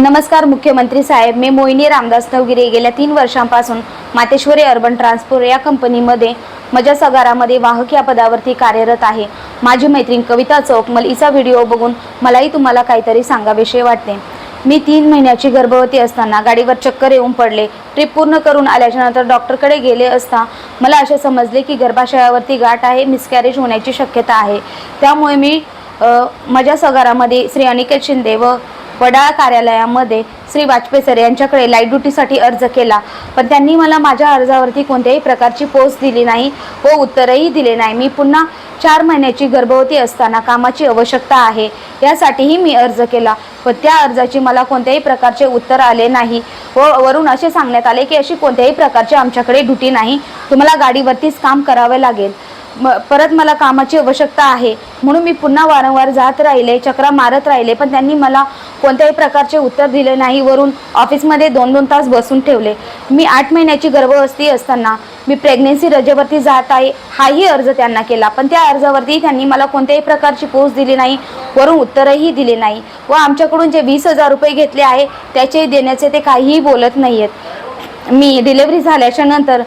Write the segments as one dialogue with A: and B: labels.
A: नमस्कार मुख्यमंत्री साहेब. मी मोहिनी रामदास नवगिरे गेल्या तीन वर्षांपासून मातेश्वरी अर्बन ट्रान्सपोर्ट या कंपनीमध्ये माझ्या सगारामध्ये वाहक या पदावरती कार्यरत आहे. माझी मैत्रीण कविता चौकमल हिचा व्हिडिओ बघून मलाही तुम्हाला काहीतरी सांगाविषयी वाटते. मी तीन महिन्याची गर्भवती असताना गाडीवर चक्कर येऊन पडले. ट्रिप पूर्ण करून आल्याच्यानंतर डॉक्टरकडे गेले असता मला असे समजले की गर्भाशयावरती गाठ आहे मिसकॅरेज होण्याची शक्यता आहे. त्यामुळे मी माझ्या सगारामध्ये श्री अनिकेत शिंदे व वडाळ कार्यालयामध्ये श्री वाजपेयी सर यांच्याकडे लाइट ड्युटीसाठी अर्ज केला. पण त्यांनी मला माझ्या अर्जावरती कोणत्याही प्रकारची पोस्ट दिली नाही व उत्तरही दिले नाही. मी पुन्हा चार महिन्याची गर्भवती असताना कामाची आवश्यकता आहे यासाठीही मी अर्ज केला. व त्या अर्जाची मला कोणत्याही प्रकारचे उत्तर आले नाही व वरून असे सांगण्यात आले की अशी कोणत्याही प्रकारची आमच्याकडे ड्युटी नाही. तुम्हाला गाडीवरतीच काम करावे लागेल. म परत मला कामाची आवश्यकता आहे. म्हणून मी पुन्हा वारंवार जात राहिले चक्रा मारत राहिले. पण त्यांनी मला कोणत्याही प्रकारचे उत्तर दिले नाही. वरून ऑफिसमध्ये दोन दोन तास बसून ठेवले. मी आठ महिन्याची गर्भवस्थी असताना मी प्रेग्नेन्सी रजेवरती जात आहे. हाही अर्ज त्यांना केला. पण त्या अर्जावरती त्यांनी मला कोणत्याही प्रकारची पोस्ट दिली नाही. वरून उत्तरही दिले नाही. व आमच्याकडून जे वीस हजार रुपये घेतले आहे त्याचे देण्याचे ते काहीही बोलत नाही आहेत मी डिलेवरी झाल्याच्यानंतर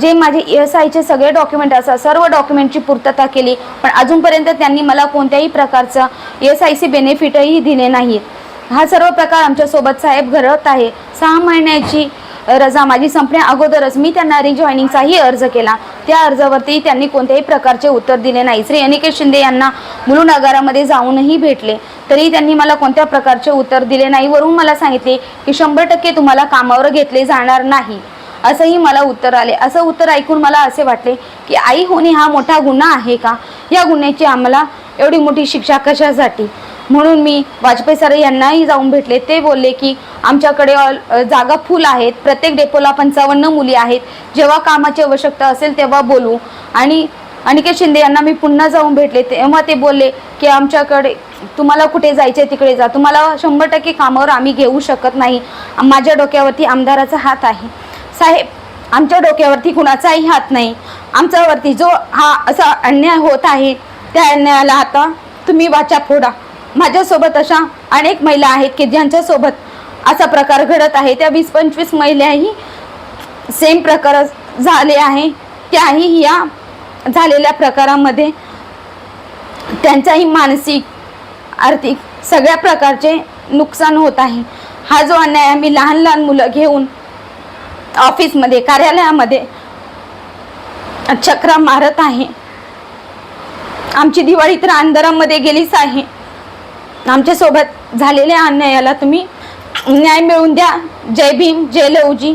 A: जे माझे एस आयचे सगळे डॉक्युमेंट असतात सर्व डॉक्युमेंटची पूर्तता केली. पण अजूनपर्यंत त्यांनी मला कोणत्याही प्रकारचं एस आय सी बेनिफिटही दिले नाहीत हा सर्व प्रकार आमच्यासोबत साहेब घडत आहे. सहा महिन्याची रजा माझी संपण्या अगोदरच मी त्यांना रिजॉईनिंगचाही अर्ज केला. त्या अर्जावरती त्यांनी कोणत्याही प्रकारचे उत्तर दिले नाही. श्री अनिकेत शिंदे यांना मुलुंड आगारामध्ये जाऊनही भेटले. तरी त्यांनी मला कोणत्या प्रकारचे उत्तर दिले नाही वरून मला सांगितले की शंभर टक्के तुम्हाला कामावर घेतले जाणार नाही. असंही मला उत्तर आले. असं उत्तर ऐकून मला असे वाटले की आई होणे हा मोठा गुन्हा आहे का? या गुन्ह्याची आम्हाला एवढी मोठी शिक्षा कशासाठी? म्हणून मी वाजपेयी सर यांनाही जाऊन भेटले. ते बोलले की आमच्याकडे ऑल जागा फुल आहेत. प्रत्येक डेपोला पंचावन्न मुली आहेत. जेव्हा कामाची आवश्यकता असेल तेव्हा बोलू. आणि अनिकेत शिंदे यांना मी पुन्हा जाऊन भेटले. तेव्हा ते बोलले की आमच्याकडे तुम्हाला कुठे जायचे तिकडे जा. तुम्हाला शंभर टक्के कामावर आम्ही घेऊ शकत नाही. माझ्या डोक्यावरती आमदाराचा हात आहे. साहेब आमच्या डोक्यावरती कुणाचाही हात नाही. आमच्यावरती जो हा असा अन्याय होत आहे त्या अन्यायाला आता तुम्ही वाचा फोडा. माझ्यासोबत अशा अनेक महिला आहेत की ज्यांच्यासोबत असा प्रकार घडत आहे. त्या वीस पंचवीस महिलाही सेम प्रकार झाले आहे. त्याही या झालेल्या प्रकारामध्ये त्यांचाही मानसिक आर्थिक सगळ्या प्रकारचे नुकसान होत आहे. हा जो अन्याय आम्ही लहान लहान मुलं घेऊन ऑफिसमध्ये कार्यालयामध्ये चक्रा मारत आहे. आमची दिवाळी तर अंधारामध्ये गेलीच आहे. आमच्यासोबत झालेल्या अन्यायाला तुम्ही न्याय मिळवून द्या. जय भीम जय लवजी